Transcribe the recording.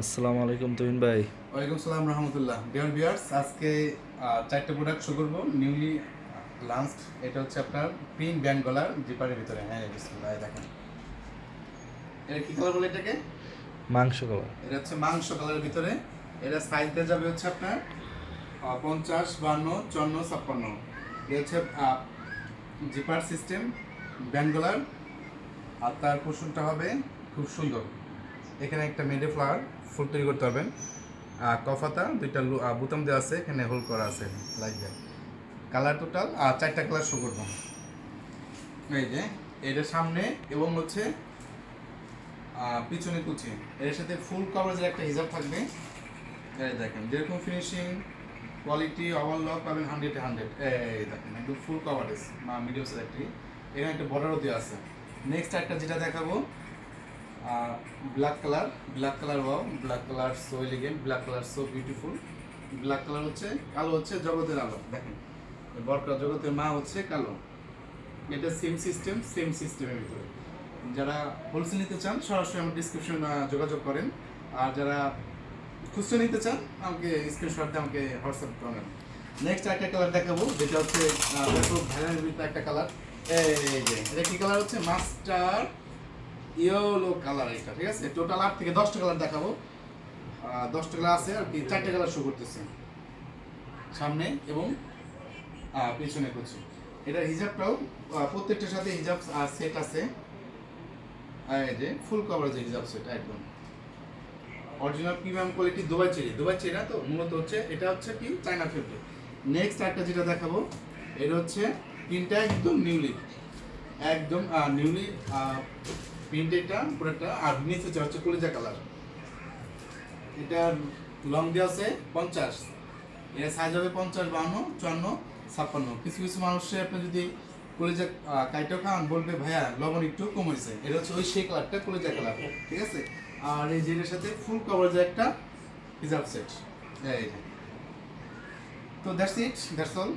আসসালামু আলাইকুম তুহিন ভাই। ওয়ালাইকুম সালাম রহমতুল্লাহ। ডিয়ার বিয়ার্স আজকে চারটে প্রোডাক্ট শো করব নিউলি লাঞ্চ এটা হচ্ছে আপনার পিন ব্যান্ড গলার জিপারের ভিতরে। হ্যাঁ বিসমিল্লাহ দেখেন। এটা কি কালার বলে এটাকে? মাংস কালার এটা হচ্ছে মাংস কালারের ভিতরে। এটা সাইজ দিয়ে যাবে হচ্ছে আপনার পঞ্চাশ বান্ন চুয়ান্ন ছাপ্পান্ন। এটা হচ্ছে জিপার সিস্টেম ব্যান্ড আর তার পোষণটা হবে খুব সুন্দর। এখানে একটা মেডে ফ্লাওয়ার ফুল তৈরি করতে পারবেন। আর কফাতা, দুইটা বুতাম দেওয়া আছে, এখানে হোল করা আছে, লাইক দ্যাট। কালার টোটাল আর চারটা কালার শো করব। এই যে এটা সামনে এবং হচ্ছে পিছনে কুচি। এর সাথে ফুল কভারেজের একটা হিজাব থাকবে। দেখেন, যেরকম ফিনিশিং কোয়ালিটি ওভারলক পাবেন হান্ড্রেডে হান্ড্রেড এই দেখেন, একদম ফুল কভারেজ মিডিয়াম সাইজ একটি। এখানে একটা বর্ডারও দেওয়া আছে। নেক্সট একটা যেটা দেখাবো black colour black colour wow black colour so elegant black colour so beautiful black colour হচ্ছে কালো হচ্ছে জগতের আলো, দেখেন। বরকা জগতের মা হচ্ছে কালো। এটা সেম সিস্টেম সেম সিস্টেমের ভিতরে। যারা হোলসেল নিতে চান, সরাসরি আমার ডিসক্রিপশন যোগাযোগ করেন। আর যারা খুচরো নিতে চান, আমাকে স্ক্রিনশট দিয়ে আমাকে হোয়াটসঅ্যাপ করেন নেক্সট একটা কালার দেখাবো, যেটা হচ্ছে একটা কালার এই এটা কি কালার হচ্ছে? মাস্টার ইয়েলো কালার এটা, ঠিক আছে? টোটাল আট থেকে দশটা কালার দেখাবো। দশটা কালার আছে আর কি, চারটে কালার শো করতেছে। সামনে এবং পিছনে করছি। এটা হিজাবটাও প্রত্যেকটার সাথে হিজাব সেট আছে। যে ফুল কভারেজ হিজাব সেট একদম। Original premium quality Dubai cherry Dubai cherry তো? মূলত হচ্ছে, এটা হচ্ছে কি? চায়না ফেব্রিক নেক্সট একটা যেটা দেখাবো, এটা হচ্ছে প্রিন্টটা একদম নিউলি একদম নিউলি প্রিন্ট এটা, পুরোটা, আর নিচে হচ্ছে- কলিজা কালার। এটা লং দিয়ে আছে পঞ্চাশ। এটা সাইজ হবে পঞ্চাশ বাহান্ন চুয়ান্ন, ছাপ্পান্ন। কিছু কিছু মানুষের আপনি যদি কলেজা কাইটা খান, বলবে, ভাইয়া, লবণ একটু কম হয়েছে এটা হচ্ছে ওই সেই কালারটা কলেজা কালার ঠিক আছে? আর এই জেলের সাথে ফুল কভারেজ একটা হিজাব সেট এই তো দ্যাটস ইট দ্যাটস অল